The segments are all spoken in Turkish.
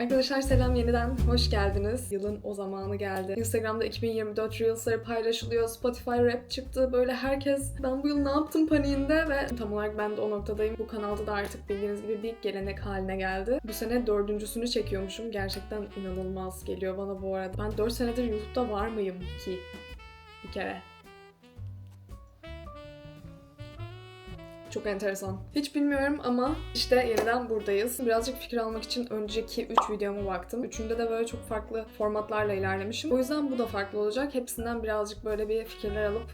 Arkadaşlar selam yeniden hoş geldiniz. Yılın o zamanı geldi. Instagram'da 2024 Reels'ları paylaşılıyor. Spotify Rap çıktı. Böyle herkes ben bu yıl ne yaptım paniğinde ve tam olarak ben de o noktadayım. Bu kanalda da artık bildiğiniz gibi bir gelenek haline geldi. Bu sene dördüncüsünü çekiyormuşum. Gerçekten inanılmaz geliyor bana bu arada. Ben 4 senedir YouTube'da var mıyım ki? Bir kere. Çok enteresan. Hiç bilmiyorum ama işte yeniden buradayız. Birazcık fikir almak için önceki 3 videoma baktım. Üçünde de böyle çok farklı formatlarla ilerlemişim. O yüzden bu da farklı olacak. Hepsinden birazcık böyle bir fikirler alıp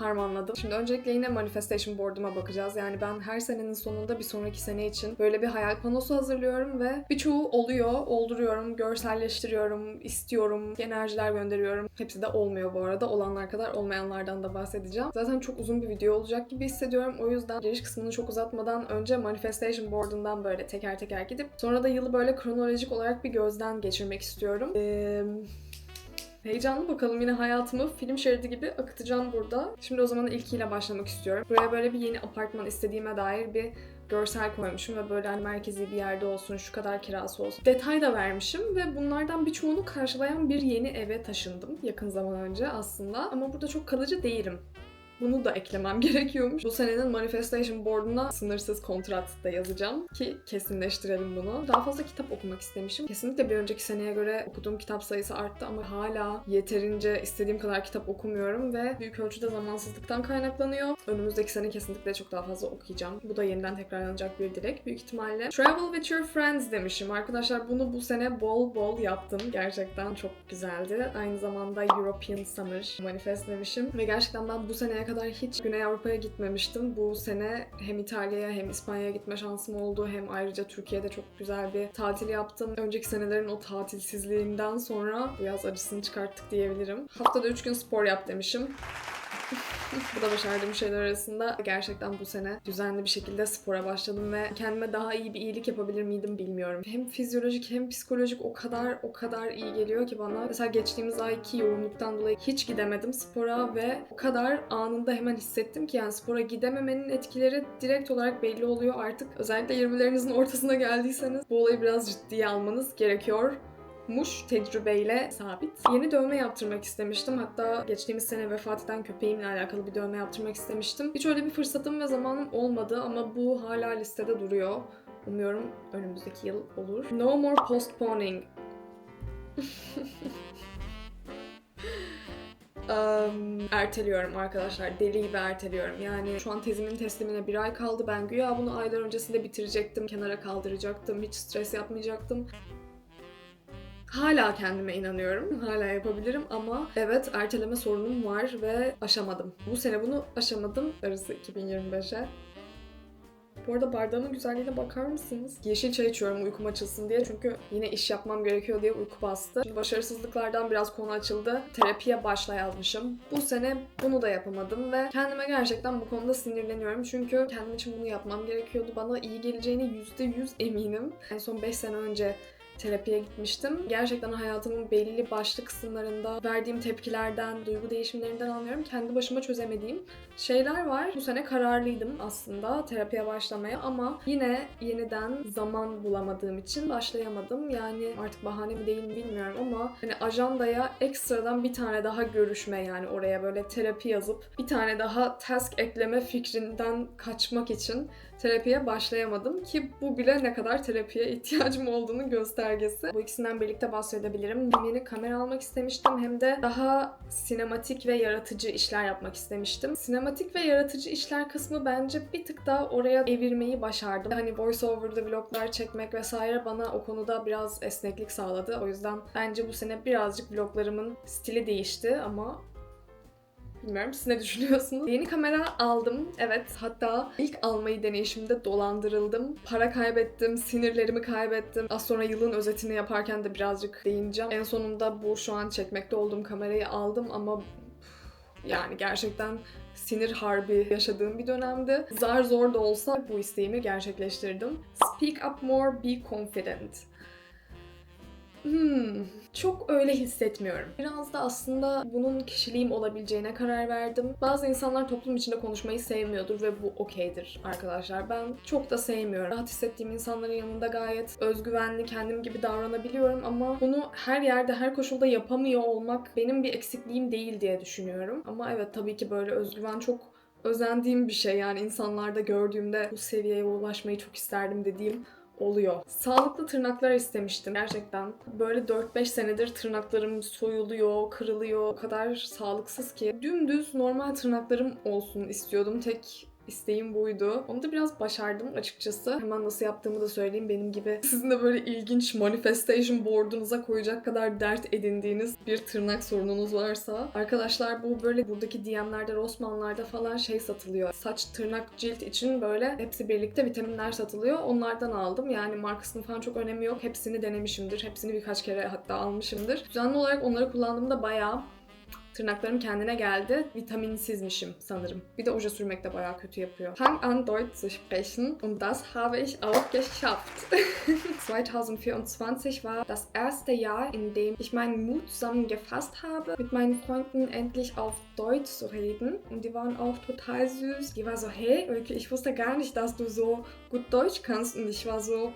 harmanladım. Şimdi öncelikle yine manifestation board'uma bakacağız. Yani ben her senenin sonunda bir sonraki sene için böyle bir hayal panosu hazırlıyorum ve birçoğu oluyor, olduruyorum, görselleştiriyorum, istiyorum, enerjiler gönderiyorum. Hepsi de olmuyor bu arada. Olanlar kadar olmayanlardan da bahsedeceğim. Zaten çok uzun bir video olacak gibi hissediyorum. O yüzden giriş kısmını çok uzatmadan önce manifestation board'undan böyle teker teker gidip sonra da yılı böyle kronolojik olarak bir gözden geçirmek istiyorum. Eee Heyecanlı bakalım yine hayatımı film şeridi gibi akıtacağım burada. Şimdi o zaman ilkiyle başlamak istiyorum. Buraya böyle bir yeni apartman istediğime dair bir görsel koymuşum ve böyle hani merkezi bir yerde olsun, şu kadar kirası olsun. Detay da vermişim ve bunlardan birçoğunu karşılayan bir yeni eve taşındım yakın zaman önce aslında. Ama burada çok kalıcı değilim. Bunu da eklemem gerekiyormuş. Bu senenin manifestation board'una sınırsız kontrat da yazacağım ki kesinleştirelim bunu. Daha fazla kitap okumak istemişim. Kesinlikle bir önceki seneye göre okuduğum kitap sayısı arttı ama hala yeterince istediğim kadar kitap okumuyorum ve büyük ölçüde zamansızlıktan kaynaklanıyor. Önümüzdeki sene kesinlikle çok daha fazla okuyacağım. Bu da yeniden tekrarlanacak bir dilek büyük ihtimalle. Travel with your friends demişim. Arkadaşlar bunu bu sene bol bol yaptım. Gerçekten çok güzeldi. Aynı zamanda European Summer manifestlemişim ve gerçekten ben bu seneye kadar hiç Güney Avrupa'ya gitmemiştim. Bu sene hem İtalya'ya hem İspanya'ya gitme şansım oldu. Hem ayrıca Türkiye'de çok güzel bir tatil yaptım. Önceki senelerin o tatilsizliğinden sonra bu yaz acısını çıkarttık diyebilirim. Haftada 3 gün spor yap demişim. bu da başardığım şeyler arasında gerçekten bu sene düzenli bir şekilde spora başladım ve kendime daha iyi bir iyilik yapabilir miydim bilmiyorum. Hem fizyolojik hem psikolojik o kadar o kadar iyi geliyor ki bana. Mesela geçtiğimiz ayki yoğunluktan dolayı hiç gidemedim spora ve o kadar anında hemen hissettim ki yani spora gidememenin etkileri direkt olarak belli oluyor artık. Özellikle 20'lerinizin ortasına geldiyseniz bu olayı biraz ciddiye almanız gerekiyor muş tecrübeyle sabit. Yeni dövme yaptırmak istemiştim. Hatta geçtiğimiz sene vefat eden köpeğimle alakalı bir dövme yaptırmak istemiştim. Hiç öyle bir fırsatım ve zamanım olmadı ama bu hala listede duruyor. Umuyorum önümüzdeki yıl olur. No more postponing. Um, erteliyorum arkadaşlar. Deli gibi erteliyorum. Yani şu an tezimin teslimine bir ay kaldı. Ben güya bunu aylar öncesinde bitirecektim. Kenara kaldıracaktım. Hiç stres yapmayacaktım. Hala kendime inanıyorum. Hala yapabilirim ama evet erteleme sorunum var ve aşamadım. Bu sene bunu aşamadım. Arası 2025'e. Bu arada bardağımın güzelliğine bakar mısınız? Yeşil çay içiyorum uykum açılsın diye. Çünkü yine iş yapmam gerekiyor diye uyku bastı. Şimdi başarısızlıklardan biraz konu açıldı. Terapiye başla yazmışım. Bu sene bunu da yapamadım ve kendime gerçekten bu konuda sinirleniyorum. Çünkü kendim için bunu yapmam gerekiyordu. Bana iyi geleceğine %100 eminim. En son 5 sene önce terapiye gitmiştim. Gerçekten hayatımın belli başlı kısımlarında verdiğim tepkilerden, duygu değişimlerinden anlıyorum. Kendi başıma çözemediğim şeyler var. Bu sene kararlıydım aslında terapiye başlamaya ama yine yeniden zaman bulamadığım için başlayamadım. Yani artık bahane mi değil mi bilmiyorum ama hani ajandaya ekstradan bir tane daha görüşme yani oraya böyle terapi yazıp bir tane daha task ekleme fikrinden kaçmak için terapiye başlayamadım ki bu bile ne kadar terapiye ihtiyacım olduğunu göstergesi. Bu ikisinden birlikte bahsedebilirim. Hem yeni kamera almak istemiştim hem de daha sinematik ve yaratıcı işler yapmak istemiştim. Sinematik ve yaratıcı işler kısmı bence bir tık daha oraya evirmeyi başardım. Hani voice over'da vloglar çekmek vesaire bana o konuda biraz esneklik sağladı. O yüzden bence bu sene birazcık vloglarımın stili değişti ama Bilmiyorum siz ne düşünüyorsunuz? Yeni kamera aldım. Evet hatta ilk almayı deneyişimde dolandırıldım. Para kaybettim, sinirlerimi kaybettim. Az sonra yılın özetini yaparken de birazcık değineceğim. En sonunda bu şu an çekmekte olduğum kamerayı aldım ama yani gerçekten sinir harbi yaşadığım bir dönemdi. Zar zor da olsa bu isteğimi gerçekleştirdim. Speak up more, be confident. Hmm, çok öyle hissetmiyorum. Biraz da aslında bunun kişiliğim olabileceğine karar verdim. Bazı insanlar toplum içinde konuşmayı sevmiyordur ve bu okeydir arkadaşlar. Ben çok da sevmiyorum. Rahat hissettiğim insanların yanında gayet özgüvenli, kendim gibi davranabiliyorum ama bunu her yerde, her koşulda yapamıyor olmak benim bir eksikliğim değil diye düşünüyorum. Ama evet tabii ki böyle özgüven çok özendiğim bir şey. Yani insanlarda gördüğümde bu seviyeye ulaşmayı çok isterdim dediğim oluyor. Sağlıklı tırnaklar istemiştim gerçekten. Böyle 4-5 senedir tırnaklarım soyuluyor, kırılıyor. O kadar sağlıksız ki. Dümdüz normal tırnaklarım olsun istiyordum. Tek isteğim buydu. Onu da biraz başardım açıkçası. Hemen nasıl yaptığımı da söyleyeyim. Benim gibi sizin de böyle ilginç manifestation board'unuza koyacak kadar dert edindiğiniz bir tırnak sorununuz varsa. Arkadaşlar bu böyle buradaki DM'lerde, Rossmann'larda falan şey satılıyor. Saç, tırnak, cilt için böyle hepsi birlikte vitaminler satılıyor. Onlardan aldım. Yani markasının falan çok önemi yok. Hepsini denemişimdir. Hepsini birkaç kere hatta almışımdır. Düzenli olarak onları kullandığımda bayağı Tırnaklarım kendine geldi. Vitaminsizmişim sanırım. Bir de oje sürmek de bayağı kötü yapıyor. Fang an Deutsch zu sprechen und das habe ich auch geschafft. 2024 war das erste Jahr, in dem ich meinen Mut zusammengefasst habe, mit meinen Freunden endlich auf Deutsch zu reden. Und die waren auch total süß. Die war so, hey, Ulke, ich wusste gar nicht, dass du so gut Deutsch kannst. Und ich war so,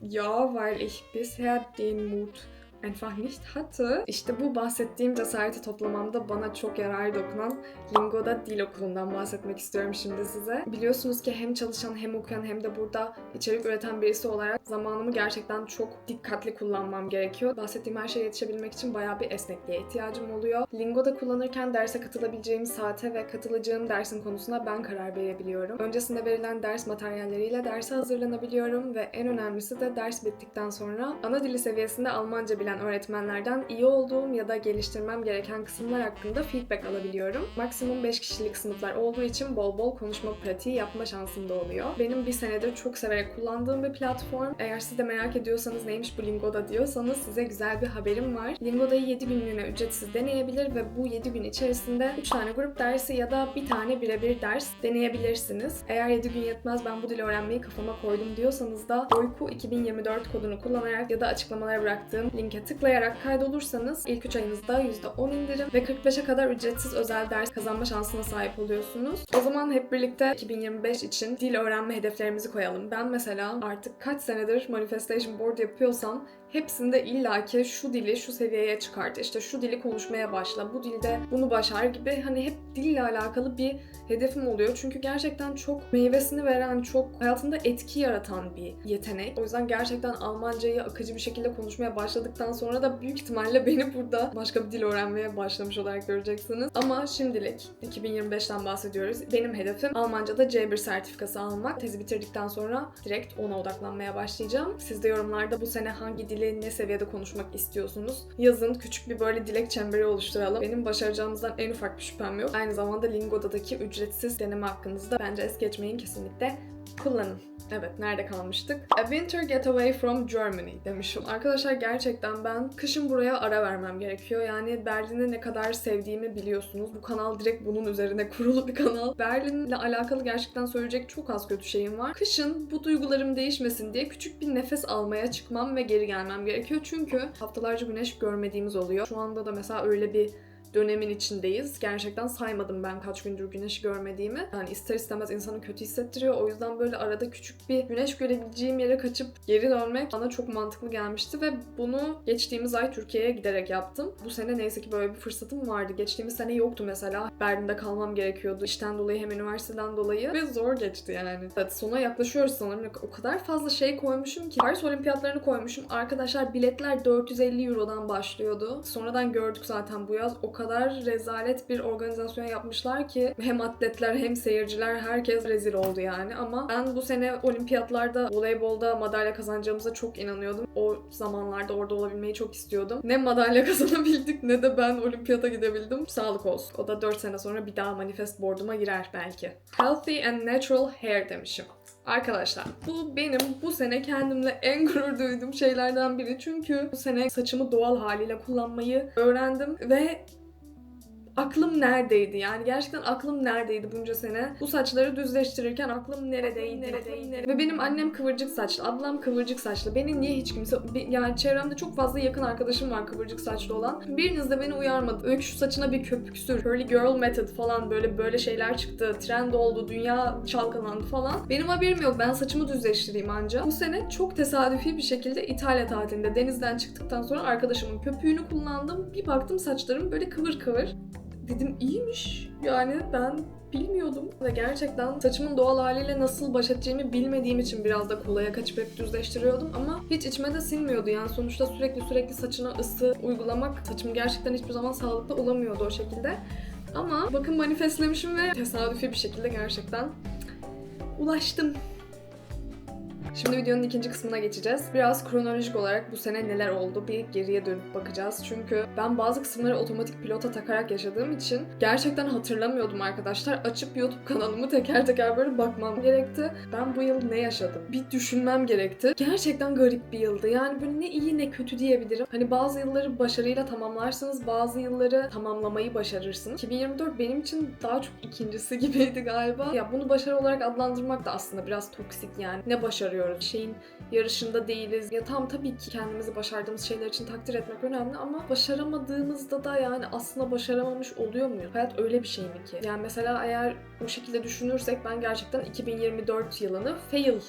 ja, weil ich bisher den Mut einfach nicht hatte. İşte bu bahsettiğim cesareti toplamamda bana çok yarar dokunan Lingo'da dil okulundan bahsetmek istiyorum şimdi size. Biliyorsunuz ki hem çalışan hem okuyan hem de burada içerik üreten birisi olarak zamanımı gerçekten çok dikkatli kullanmam gerekiyor. Bahsettiğim her şeye yetişebilmek için bayağı bir esnekliğe ihtiyacım oluyor. Lingo'da kullanırken derse katılabileceğim saate ve katılacağım dersin konusunda ben karar verebiliyorum. Öncesinde verilen ders materyalleriyle derse hazırlanabiliyorum ve en önemlisi de ders bittikten sonra ana dili seviyesinde Almanca bilen öğretmenlerden iyi olduğum ya da geliştirmem gereken kısımlar hakkında feedback alabiliyorum. Maksimum 5 kişilik sınıflar olduğu için bol bol konuşma pratiği yapma şansım da oluyor. Benim bir senedir çok severek kullandığım bir platform. Eğer siz de merak ediyorsanız neymiş bu Lingo'da diyorsanız size güzel bir haberim var. Lingo'da'yı 7 günlüğüne ücretsiz deneyebilir ve bu 7 gün içerisinde 3 tane grup dersi ya da bir tane birebir ders deneyebilirsiniz. Eğer 7 gün yetmez ben bu dili öğrenmeyi kafama koydum diyorsanız da OYKU 2024 kodunu kullanarak ya da açıklamalara bıraktığım linke tıklayarak kaydolursanız ilk 3 ayınızda %10 indirim ve 45'e kadar ücretsiz özel ders kazanma şansına sahip oluyorsunuz. O zaman hep birlikte 2025 için dil öğrenme hedeflerimizi koyalım. Ben mesela artık kaç senedir manifestation board yapıyorsam hepsinde illaki şu dili şu seviyeye çıkart, işte şu dili konuşmaya başla, bu dilde bunu başar gibi hani hep dille alakalı bir hedefim oluyor. Çünkü gerçekten çok meyvesini veren, çok hayatında etki yaratan bir yetenek. O yüzden gerçekten Almancayı akıcı bir şekilde konuşmaya başladıktan sonra da büyük ihtimalle beni burada başka bir dil öğrenmeye başlamış olarak göreceksiniz. Ama şimdilik 2025'ten bahsediyoruz. Benim hedefim Almanca'da C1 sertifikası almak. Tezi bitirdikten sonra direkt ona odaklanmaya başlayacağım. Siz de yorumlarda bu sene hangi dili ne seviyede konuşmak istiyorsunuz? Yazın küçük bir böyle dilek çemberi oluşturalım. Benim başaracağımızdan en ufak bir şüphem yok. Aynı zamanda Lingo'daki ücretsiz deneme hakkınızda bence es geçmeyin kesinlikle kullanın. Evet, nerede kalmıştık? A winter getaway from Germany demişim. Arkadaşlar gerçekten ben kışın buraya ara vermem gerekiyor. Yani Berlin'i ne kadar sevdiğimi biliyorsunuz. Bu kanal direkt bunun üzerine kurulu bir kanal. Berlin'le alakalı gerçekten söyleyecek çok az kötü şeyim var. Kışın bu duygularım değişmesin diye küçük bir nefes almaya çıkmam ve geri gelmem gerekiyor. Çünkü haftalarca güneş görmediğimiz oluyor. Şu anda da mesela öyle bir dönemin içindeyiz. Gerçekten saymadım ben kaç gündür güneşi görmediğimi. Yani ister istemez insanı kötü hissettiriyor. O yüzden böyle arada küçük bir güneş görebileceğim yere kaçıp geri dönmek bana çok mantıklı gelmişti ve bunu geçtiğimiz ay Türkiye'ye giderek yaptım. Bu sene neyse ki böyle bir fırsatım vardı. Geçtiğimiz sene yoktu mesela. Berlin'de kalmam gerekiyordu. İşten dolayı hem üniversiteden dolayı ve zor geçti yani. Evet sona yaklaşıyoruz sanırım. O kadar fazla şey koymuşum ki. Paris olimpiyatlarını koymuşum. Arkadaşlar biletler 450 Euro'dan başlıyordu. Sonradan gördük zaten bu yaz. O kadar rezalet bir organizasyon yapmışlar ki hem atletler hem seyirciler herkes rezil oldu yani ama ben bu sene olimpiyatlarda voleybolda madalya kazanacağımıza çok inanıyordum. O zamanlarda orada olabilmeyi çok istiyordum. Ne madalya kazanabildik ne de ben olimpiyata gidebildim. Sağlık olsun. O da 4 sene sonra bir daha manifest board'uma girer belki. Healthy and natural hair demişim. Arkadaşlar bu benim bu sene kendimle en gurur duyduğum şeylerden biri. Çünkü bu sene saçımı doğal haliyle kullanmayı öğrendim ve aklım neredeydi yani gerçekten aklım neredeydi bunca sene. Bu saçları düzleştirirken aklım neredeydi? neredeydi, neredeydi? Ve benim annem kıvırcık saçlı, ablam kıvırcık saçlı. Beni niye hiç kimse yani çevremde çok fazla yakın arkadaşım var kıvırcık saçlı olan. Biriniz de beni uyarmadı. Öykü şu saçına bir köpük sür. Curly girl method falan böyle böyle şeyler çıktı. Trend oldu, dünya çalkalandı falan. Benim haberim yok. Ben saçımı düzleştireyim anca. Bu sene çok tesadüfi bir şekilde İtalya tatilinde denizden çıktıktan sonra arkadaşımın köpüğünü kullandım. Bir baktım saçlarım böyle kıvır kıvır. Dedim iyiymiş. Yani ben bilmiyordum. Ve gerçekten saçımın doğal haliyle nasıl baş edeceğimi bilmediğim için biraz da kolaya kaçıp hep düzleştiriyordum. Ama hiç içime de sinmiyordu. Yani sonuçta sürekli sürekli saçına ısı uygulamak saçım gerçekten hiçbir zaman sağlıklı olamıyordu o şekilde. Ama bakın manifestlemişim ve tesadüfi bir şekilde gerçekten ulaştım. Şimdi videonun ikinci kısmına geçeceğiz. Biraz kronolojik olarak bu sene neler oldu bir geriye dönüp bakacağız. Çünkü ben bazı kısımları otomatik pilota takarak yaşadığım için gerçekten hatırlamıyordum arkadaşlar. Açıp YouTube kanalımı teker teker böyle bakmam gerekti. Ben bu yıl ne yaşadım? Bir düşünmem gerekti. Gerçekten garip bir yıldı. Yani böyle ne iyi ne kötü diyebilirim. Hani bazı yılları başarıyla tamamlarsınız, bazı yılları tamamlamayı başarırsınız. 2024 benim için daha çok ikincisi gibiydi galiba. Ya bunu başarı olarak adlandırmak da aslında biraz toksik yani. Ne başarıyoruz? Şeyin yarışında değiliz. Ya tam tabii ki kendimizi başardığımız şeyler için takdir etmek önemli ama başaramadığımızda da yani aslında başaramamış oluyor muyuz? Hayat öyle bir şey mi ki? Yani mesela eğer bu şekilde düşünürsek ben gerçekten 2024 yılını fail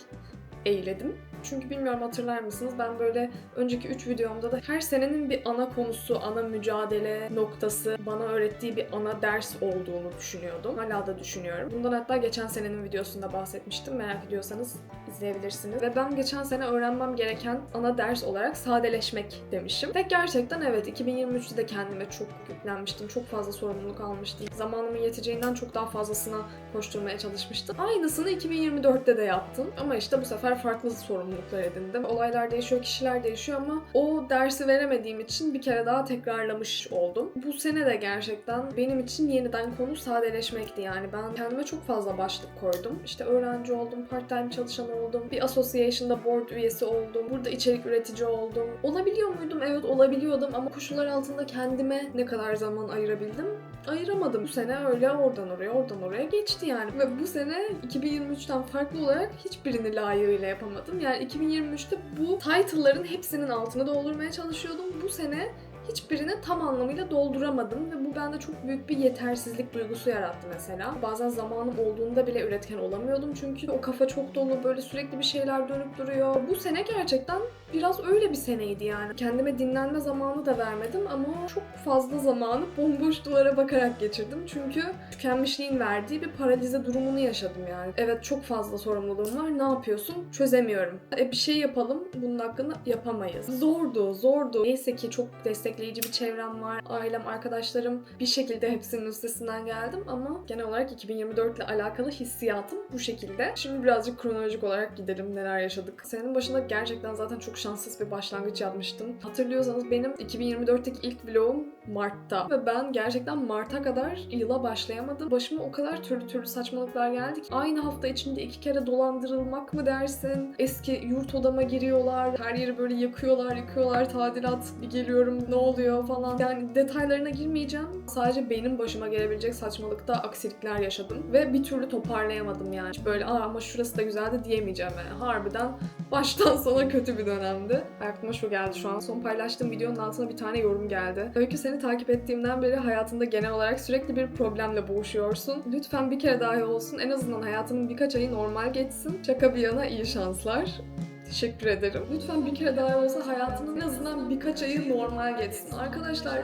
eyledim. Çünkü bilmiyorum hatırlar mısınız ben böyle önceki 3 videomda da her senenin bir ana konusu, ana mücadele noktası, bana öğrettiği bir ana ders olduğunu düşünüyordum. Hala da düşünüyorum. Bundan hatta geçen senenin videosunda bahsetmiştim. Merak ediyorsanız izleyebilirsiniz. Ve ben geçen sene öğrenmem gereken ana ders olarak sadeleşmek demişim. Ve gerçekten evet 2023'te de kendime çok yüklenmiştim. Çok fazla sorumluluk almıştım. Zamanımın yeteceğinden çok daha fazlasına koşturmaya çalışmıştım. Aynısını 2024'te de yaptım. Ama işte bu sefer farklı sorumluluklar edindim. Olaylar değişiyor, kişiler değişiyor ama o dersi veremediğim için bir kere daha tekrarlamış oldum. Bu sene de gerçekten benim için yeniden konu sadeleşmekti yani. Ben kendime çok fazla başlık koydum. İşte öğrenci oldum, part-time çalışan oldum, bir association'da board üyesi oldum, burada içerik üretici oldum. Olabiliyor muydum? Evet olabiliyordum ama koşullar altında kendime ne kadar zaman ayırabildim? Ayıramadım. Bu sene öyle oradan oraya, oradan oraya geçti yani. Ve bu sene 2023'ten farklı olarak hiçbirini layığıyla yapamadım. Yani 2023'te bu title'ların hepsinin altını doldurmaya çalışıyordum. Bu sene hiçbirini tam anlamıyla dolduramadım ve bu bende çok büyük bir yetersizlik duygusu yarattı mesela. Bazen zamanım olduğunda bile üretken olamıyordum çünkü o kafa çok dolu böyle sürekli bir şeyler dönüp duruyor. Bu sene gerçekten biraz öyle bir seneydi yani. Kendime dinlenme zamanı da vermedim ama çok fazla zamanı bomboş duvara bakarak geçirdim. Çünkü tükenmişliğin verdiği bir paralize durumunu yaşadım yani. Evet çok fazla sorumluluğum var. Ne yapıyorsun? Çözemiyorum. E bir şey yapalım. Bunun hakkında yapamayız. Zordu, zordu. Neyse ki çok destekleyici bir çevrem var. Ailem, arkadaşlarım bir şekilde hepsinin üstesinden geldim ama genel olarak 2024 ile alakalı hissiyatım bu şekilde. Şimdi birazcık kronolojik olarak gidelim neler yaşadık. Senenin başında gerçekten zaten çok şanssız bir başlangıç yapmıştım. Hatırlıyorsanız benim 2024'teki ilk vlogum Mart'ta ve ben gerçekten Mart'a kadar yıla başlayamadım. Başıma o kadar türlü türlü saçmalıklar geldi ki aynı hafta içinde iki kere dolandırılmak mı dersin? Eski yurt odama giriyorlar, her yeri böyle yakıyorlar, yıkıyorlar, tadilat bir geliyorum ne oluyor falan. Yani detaylarına girmeyeceğim. Sadece benim başıma gelebilecek saçmalıkta aksilikler yaşadım ve bir türlü toparlayamadım yani. Böyle Aa, ama şurası da güzeldi diyemeyeceğim yani. Harbiden baştan sona kötü bir dönemdi. Aklıma şu geldi şu an. Son paylaştığım videonun altına bir tane yorum geldi. Öykü seni takip ettiğimden beri hayatında genel olarak sürekli bir problemle boğuşuyorsun. Lütfen bir kere dahi olsun en azından hayatının birkaç ayı normal geçsin. Şaka bir yana iyi şanslar. Teşekkür ederim. Lütfen bir kere daha olsa hayatının en azından birkaç ayı normal geçsin. Arkadaşlar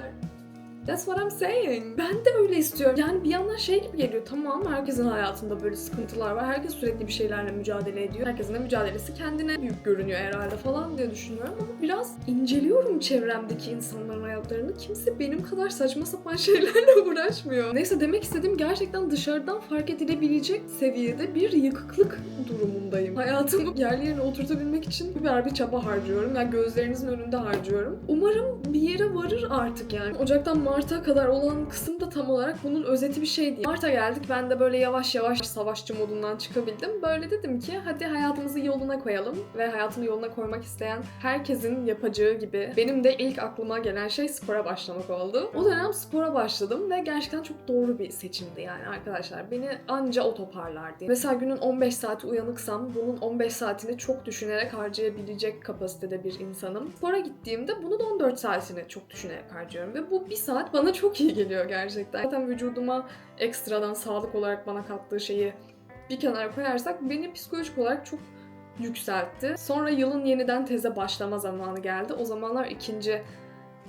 That's what I'm saying. Ben de öyle istiyorum. Yani bir yandan şey gibi geliyor. Tamam herkesin hayatında böyle sıkıntılar var. Herkes sürekli bir şeylerle mücadele ediyor. Herkesin de mücadelesi kendine büyük görünüyor herhalde falan diye düşünüyorum ama biraz inceliyorum çevremdeki insanların hayatlarını. Kimse benim kadar saçma sapan şeylerle uğraşmıyor. Neyse demek istediğim gerçekten dışarıdan fark edilebilecek seviyede bir yıkıklık durumunda modundayım. Hayatımı yerli yerine oturtabilmek için biber bir çaba harcıyorum. Yani gözlerinizin önünde harcıyorum. Umarım bir yere varır artık yani. Ocaktan Mart'a kadar olan kısım da tam olarak bunun özeti bir şey değil. Mart'a geldik. Ben de böyle yavaş yavaş savaşçı modundan çıkabildim. Böyle dedim ki hadi hayatımızı yoluna koyalım ve hayatını yoluna koymak isteyen herkesin yapacağı gibi benim de ilk aklıma gelen şey spora başlamak oldu. O dönem spora başladım ve gerçekten çok doğru bir seçimdi yani arkadaşlar. Beni anca o toparlardı. Mesela günün 15 saati uyanıksam bunun 15 saatini çok düşünerek harcayabilecek kapasitede bir insanım. Spora gittiğimde bunun 14 saatini çok düşünerek harcıyorum ve bu bir saat bana çok iyi geliyor gerçekten. Zaten vücuduma ekstradan sağlık olarak bana kattığı şeyi bir kenara koyarsak beni psikolojik olarak çok yükseltti. Sonra yılın yeniden teze başlama zamanı geldi. O zamanlar ikinci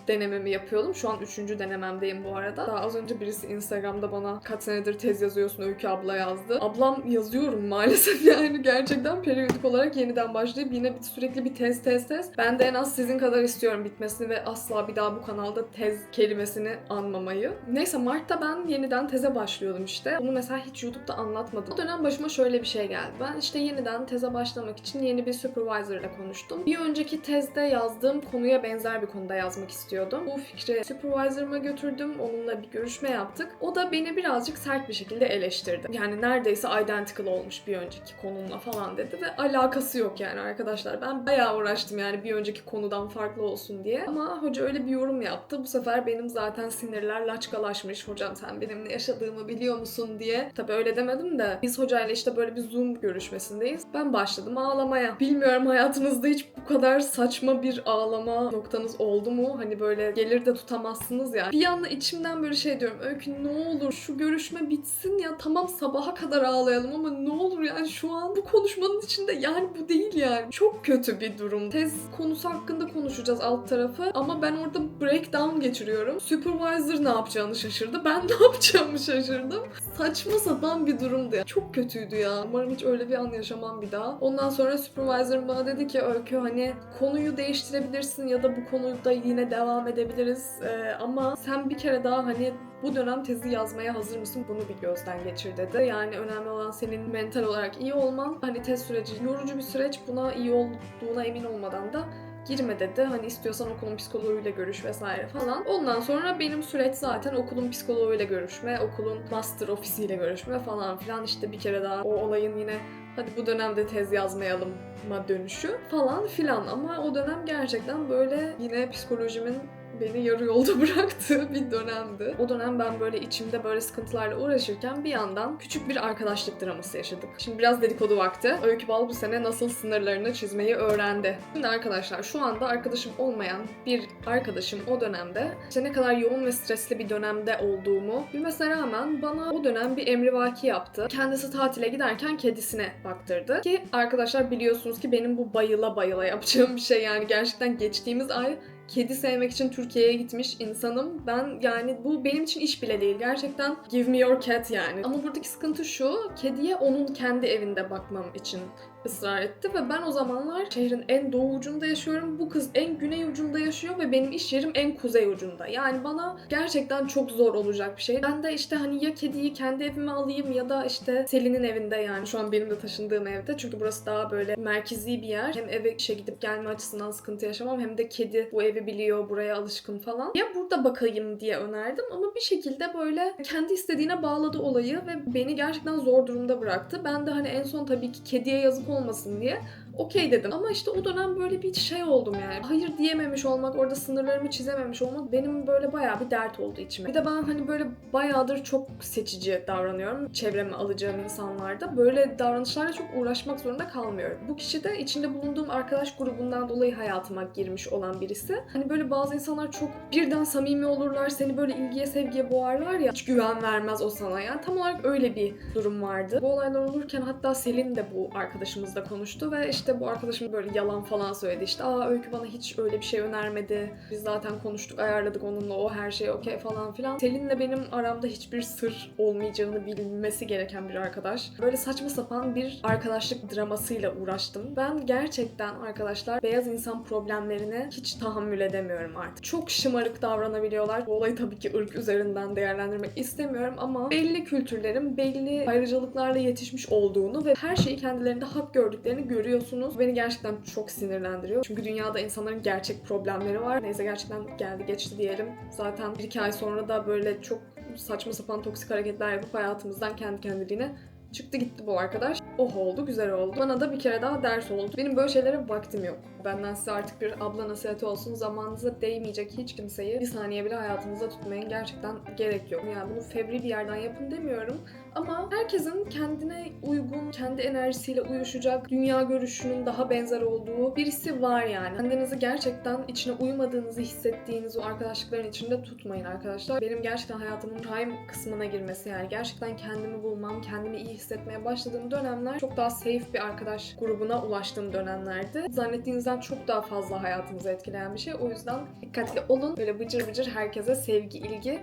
denememi yapıyordum. Şu an üçüncü denememdeyim bu arada. Daha az önce birisi Instagram'da bana kaç senedir tez yazıyorsun Öykü abla yazdı. Ablam yazıyorum maalesef yani gerçekten periyodik olarak yeniden başlayıp yine sürekli bir tez tez tez. Ben de en az sizin kadar istiyorum bitmesini ve asla bir daha bu kanalda tez kelimesini anmamayı. Neyse Mart'ta ben yeniden teze başlıyordum işte. Bunu mesela hiç YouTube'da anlatmadım. O dönem başıma şöyle bir şey geldi. Ben işte yeniden teze başlamak için yeni bir supervisor ile konuştum. Bir önceki tezde yazdığım konuya benzer bir konuda yazmak istiyordum. Bu fikri supervisor'ıma götürdüm. Onunla bir görüşme yaptık. O da beni birazcık sert bir şekilde eleştirdi. Yani neredeyse identical olmuş bir önceki konumla falan dedi ve alakası yok yani arkadaşlar. Ben bayağı uğraştım yani bir önceki konudan farklı olsun diye. Ama hoca öyle bir yorum yaptı. Bu sefer benim zaten sinirler laçkalaşmış. Hocam sen benim ne yaşadığımı biliyor musun diye. Tabii öyle demedim de biz hocayla işte böyle bir Zoom görüşmesindeyiz. Ben başladım ağlamaya. Bilmiyorum hayatınızda hiç bu kadar saçma bir ağlama noktanız oldu mu? Hani böyle gelir de tutamazsınız ya. Bir yanda içimden böyle şey diyorum. Öykü ne olur şu görüşme bitsin ya. Tamam sabaha kadar ağlayalım ama ne olur yani şu an bu konuşmanın içinde yani bu değil yani. Çok kötü bir durum. Tez konusu hakkında konuşacağız alt tarafı ama ben orada breakdown geçiriyorum. Supervisor ne yapacağını şaşırdı. Ben ne yapacağımı şaşırdım. Saçma sapan bir durumdu ya. Çok kötüydü ya. Umarım hiç öyle bir an yaşamam bir daha. Ondan sonra supervisor bana dedi ki Öykü hani konuyu değiştirebilirsin ya da bu konuda yine devam edebiliriz. Ee, ama sen bir kere daha hani bu dönem tezi yazmaya hazır mısın? Bunu bir gözden geçir dedi. Yani önemli olan senin mental olarak iyi olman. Hani tez süreci yorucu bir süreç. Buna iyi olduğuna emin olmadan da girme dedi. Hani istiyorsan okulun psikoloğuyla görüş vesaire falan. Ondan sonra benim süreç zaten okulun psikoloğuyla görüşme, okulun master ofisiyle görüşme falan filan. İşte bir kere daha o olayın yine hadi bu dönemde tez yazmayalım ma dönüşü falan filan. Ama o dönem gerçekten böyle yine psikolojimin beni yarı yolda bıraktığı bir dönemdi. O dönem ben böyle içimde böyle sıkıntılarla uğraşırken bir yandan küçük bir arkadaşlık draması yaşadık. Şimdi biraz dedikodu vakti. Öykü Bal bu sene nasıl sınırlarını çizmeyi öğrendi. Şimdi arkadaşlar şu anda arkadaşım olmayan bir arkadaşım o dönemde işte ne kadar yoğun ve stresli bir dönemde olduğumu bilmesine rağmen bana o dönem bir emrivaki yaptı. Kendisi tatile giderken kedisine baktırdı. Ki arkadaşlar biliyorsunuz ki benim bu bayıla bayıla yapacağım bir şey yani gerçekten geçtiğimiz ay kedi sevmek için Türkiye'ye gitmiş insanım. Ben yani bu benim için iş bile değil. Gerçekten give me your cat yani. Ama buradaki sıkıntı şu. Kediye onun kendi evinde bakmam için ısrar etti ve ben o zamanlar şehrin en doğu ucunda yaşıyorum. Bu kız en güney ucunda yaşıyor ve benim iş yerim en kuzey ucunda. Yani bana gerçekten çok zor olacak bir şey. Ben de işte hani ya kediyi kendi evime alayım ya da işte Selin'in evinde yani şu an benim de taşındığım evde. Çünkü burası daha böyle merkezi bir yer. Hem eve işe gidip gelme açısından sıkıntı yaşamam hem de kedi bu evi biliyor, buraya alışkın falan. Ya burada bakayım diye önerdim ama bir şekilde böyle kendi istediğine bağladı olayı ve beni gerçekten zor durumda bıraktı. Ben de hani en son tabii ki kediye yazık olmasın diye okey dedim. Ama işte o dönem böyle bir şey oldum yani. Hayır diyememiş olmak, orada sınırlarımı çizememiş olmak benim böyle bayağı bir dert oldu içime. Bir de ben hani böyle bayağıdır çok seçici davranıyorum. Çevreme alacağım insanlarda. Böyle davranışlarla çok uğraşmak zorunda kalmıyorum. Bu kişi de içinde bulunduğum arkadaş grubundan dolayı hayatıma girmiş olan birisi. Hani böyle bazı insanlar çok birden samimi olurlar. Seni böyle ilgiye sevgiye boğarlar ya. Hiç güven vermez o sana. Yani tam olarak öyle bir durum vardı. Bu olaylar olurken hatta Selin de bu arkadaşımızla konuştu ve işte işte bu arkadaşım böyle yalan falan söyledi. İşte aa Öykü bana hiç öyle bir şey önermedi. Biz zaten konuştuk, ayarladık onunla. O her şey okey falan filan. Selin'le benim aramda hiçbir sır olmayacağını bilmesi gereken bir arkadaş. Böyle saçma sapan bir arkadaşlık dramasıyla uğraştım. Ben gerçekten arkadaşlar beyaz insan problemlerine hiç tahammül edemiyorum artık. Çok şımarık davranabiliyorlar. Bu olayı tabii ki ırk üzerinden değerlendirmek istemiyorum ama belli kültürlerin belli ayrıcalıklarla yetişmiş olduğunu ve her şeyi kendilerinde hak gördüklerini görüyorsunuz. Beni gerçekten çok sinirlendiriyor. Çünkü dünyada insanların gerçek problemleri var. Neyse gerçekten geldi geçti diyelim. Zaten bir iki ay sonra da böyle çok saçma sapan toksik hareketler yapıp hayatımızdan kendi kendiliğine çıktı gitti bu arkadaş. Oh oldu, güzel oldu. Bana da bir kere daha ders oldu. Benim böyle şeylere vaktim yok. Benden size artık bir abla nasihati olsun. Zamanınıza değmeyecek hiç kimseyi bir saniye bile hayatınızda tutmayın. Gerçekten gerek yok. Yani bunu fevri bir yerden yapın demiyorum. Ama herkesin kendine uygun, kendi enerjisiyle uyuşacak, dünya görüşünün daha benzer olduğu birisi var yani. Kendinizi gerçekten içine uymadığınızı hissettiğiniz o arkadaşlıkların içinde tutmayın arkadaşlar. Benim gerçekten hayatımın prime kısmına girmesi yani gerçekten kendimi bulmam, kendimi iyi hissetmeye başladığım dönemler çok daha safe bir arkadaş grubuna ulaştığım dönemlerdi. Zannettiğinizden çok daha fazla hayatınızı etkileyen bir şey. O yüzden dikkatli olun. Böyle bıcır bıcır herkese sevgi, ilgi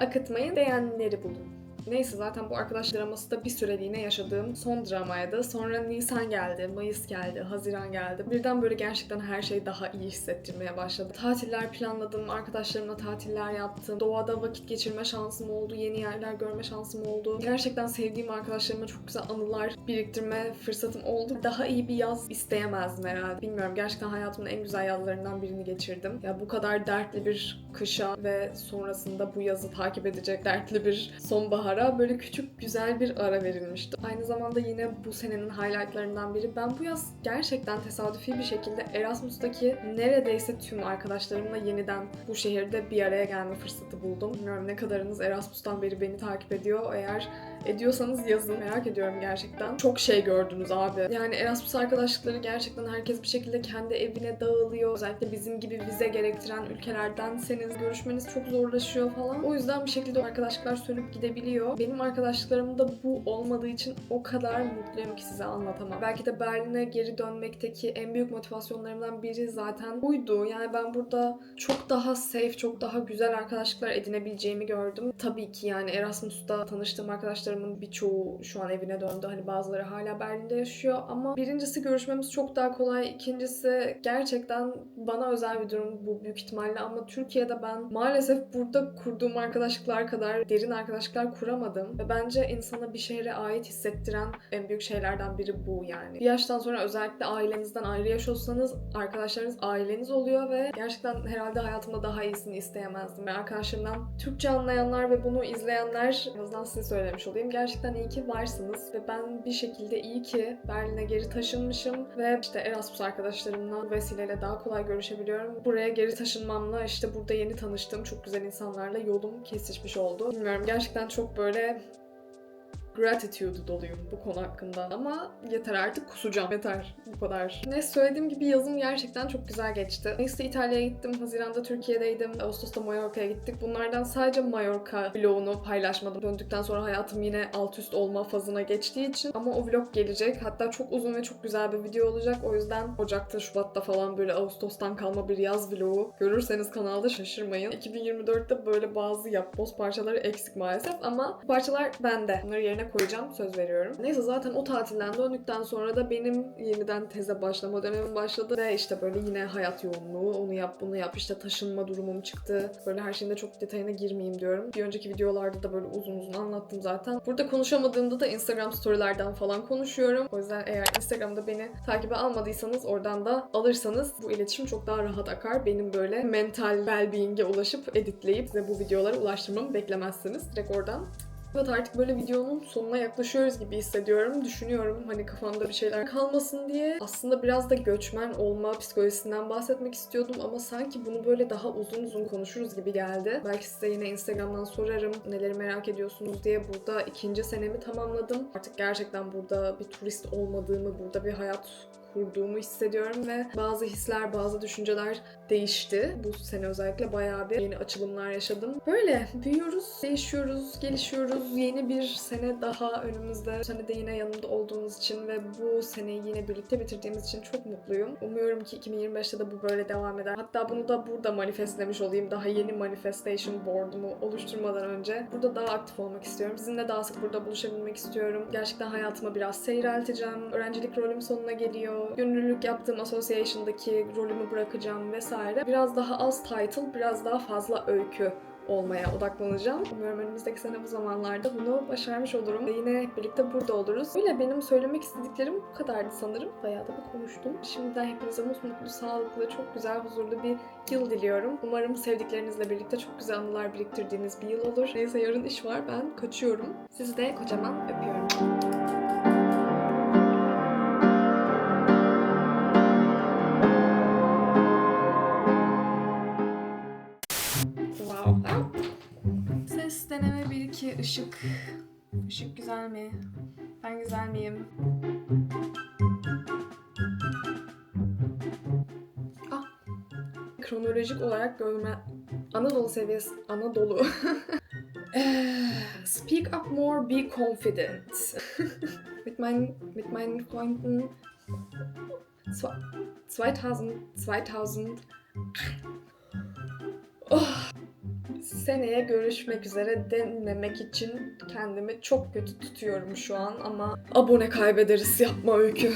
akıtmayın. Değenleri bulun. Neyse zaten bu arkadaş draması da bir süreliğine yaşadığım son dramaydı. Sonra Nisan geldi, Mayıs geldi, Haziran geldi. Birden böyle gerçekten her şey daha iyi hissettirmeye başladı. Tatiller planladım, arkadaşlarımla tatiller yaptım. Doğada vakit geçirme şansım oldu, yeni yerler görme şansım oldu. Gerçekten sevdiğim arkadaşlarımla çok güzel anılar biriktirme fırsatım oldu. Daha iyi bir yaz isteyemezdim herhalde. Bilmiyorum gerçekten hayatımın en güzel yazlarından birini geçirdim. Ya bu kadar dertli bir kışa ve sonrasında bu yazı takip edecek dertli bir sonbahara böyle küçük güzel bir ara verilmişti. Aynı zamanda yine bu senenin highlightlarından biri. Ben bu yaz gerçekten tesadüfi bir şekilde Erasmus'taki neredeyse tüm arkadaşlarımla yeniden bu şehirde bir araya gelme fırsatı buldum. Bilmiyorum ne kadarınız Erasmus'tan beri beni takip ediyor. Eğer ediyorsanız yazın. Merak ediyorum gerçekten. Çok şey gördünüz abi. Yani Erasmus arkadaşlıkları gerçekten herkes bir şekilde kendi evine dağılıyor. Özellikle bizim gibi vize gerektiren ülkelerdenseniz görüşmeniz çok zorlaşıyor falan. O yüzden bir şekilde arkadaşlıklar sönüp gidebiliyor. Benim arkadaşlıklarımda bu olmadığı için o kadar mutluyum ki size anlatamam. Belki de Berlin'e geri dönmekteki en büyük motivasyonlarımdan biri zaten buydu. Yani ben burada çok daha safe, çok daha güzel arkadaşlıklar edinebileceğimi gördüm. Tabii ki yani Erasmus'ta tanıştığım arkadaşlarımın birçoğu şu an evine döndü. Hani bazıları hala Berlin'de yaşıyor ama birincisi görüşmemiz çok daha kolay. İkincisi gerçekten bana özel bir durum bu büyük ihtimalle ama Türkiye'de ben maalesef burada kurduğum arkadaşlıklar kadar derin arkadaşlıklar kuramadım. Ve bence insana bir şehre ait hissettiren en büyük şeylerden biri bu yani. Bir yaştan sonra özellikle ailenizden ayrı yaşıyorsanız arkadaşlarınız aileniz oluyor ve gerçekten herhalde hayatımda daha iyisini isteyemezdim. Ve arkadaşlarımdan Türkçe anlayanlar ve bunu izleyenler en azından size söylemiş olayım. Gerçekten iyi ki varsınız ve ben bir şekilde iyi ki Berlin'e geri taşınmışım ve işte Erasmus arkadaşlarımla vesileyle daha kolay görüşebiliyorum. Buraya geri taşınmamla işte burada yeni tanıştığım çok güzel insanlarla yolum kesişmiş oldu. Bilmiyorum gerçekten çok böyle gratitude doluyum bu konu hakkında. Ama yeter artık kusacağım. Yeter. Bu kadar. Ne söylediğim gibi yazım gerçekten çok güzel geçti. Mayıs'ta İtalya'ya gittim. Haziran'da Türkiye'deydim. Ağustos'ta Mallorca'ya gittik. Bunlardan sadece Mallorca vlogunu paylaşmadım. Döndükten sonra hayatım yine alt üst olma fazına geçtiği için. Ama o vlog gelecek. Hatta çok uzun ve çok güzel bir video olacak. O yüzden Ocak'ta, Şubat'ta falan böyle Ağustos'tan kalma bir yaz vlogu görürseniz kanalda şaşırmayın. 2024'te böyle bazı yapboz parçaları eksik maalesef ama parçalar bende. Bunları yerine koyacağım söz veriyorum. Neyse zaten o tatilden döndükten sonra da benim yeniden teze başlama dönemim başladı ve işte böyle yine hayat yoğunluğu onu yap bunu yap işte taşınma durumum çıktı. Böyle her şeyin de çok detayına girmeyeyim diyorum. Bir önceki videolarda da böyle uzun uzun anlattım zaten. Burada konuşamadığımda da Instagram storylerden falan konuşuyorum. O yüzden eğer Instagram'da beni takibe almadıysanız oradan da alırsanız bu iletişim çok daha rahat akar. Benim böyle mental well-being'e ulaşıp editleyip size bu videoları ulaştırmamı beklemezsiniz. Direkt oradan Evet artık böyle videonun sonuna yaklaşıyoruz gibi hissediyorum. Düşünüyorum hani kafamda bir şeyler kalmasın diye. Aslında biraz da göçmen olma psikolojisinden bahsetmek istiyordum ama sanki bunu böyle daha uzun uzun konuşuruz gibi geldi. Belki size yine Instagram'dan sorarım neleri merak ediyorsunuz diye. Burada ikinci senemi tamamladım. Artık gerçekten burada bir turist olmadığımı, burada bir hayat kurduğumu hissediyorum ve bazı hisler, bazı düşünceler değişti. Bu sene özellikle bayağı bir yeni açılımlar yaşadım. Böyle büyüyoruz, değişiyoruz, gelişiyoruz. Yeni bir sene daha önümüzde. Sene de yine yanımda olduğunuz için ve bu seneyi yine birlikte bitirdiğimiz için çok mutluyum. Umuyorum ki 2025'te de bu böyle devam eder. Hatta bunu da burada manifestlemiş olayım. Daha yeni manifestation board'umu oluşturmadan önce. Burada daha aktif olmak istiyorum. Sizinle daha sık burada buluşabilmek istiyorum. Gerçekten hayatıma biraz seyrelteceğim. Öğrencilik rolüm sonuna geliyor. Gönüllülük yaptığım association'daki rolümü bırakacağım vesaire. Biraz daha az title, biraz daha fazla öykü olmaya odaklanacağım. Umuyorum önümüzdeki sene bu zamanlarda bunu başarmış olurum. Ve yine birlikte burada oluruz. Öyle benim söylemek istediklerim bu kadardı sanırım. Bayağı da bir konuştum. Şimdiden hepinize mutlu, sağlıklı, çok güzel, huzurlu bir yıl diliyorum. Umarım sevdiklerinizle birlikte çok güzel anılar biriktirdiğiniz bir yıl olur. Neyse yarın iş var. Ben kaçıyorum. Sizi de kocaman öpüyorum. 1 2 ışık. Işık güzel mi? Ben güzel miyim? Ah. Kronolojik olarak görme Anadolu seviyesi Anadolu. Eh, Speak up more, be confident. mit meinen mit meinen Freunden Zwe- 2000 2000 Seneye görüşmek üzere dememek için kendimi çok kötü tutuyorum şu an ama abone kaybederiz yapma öykü.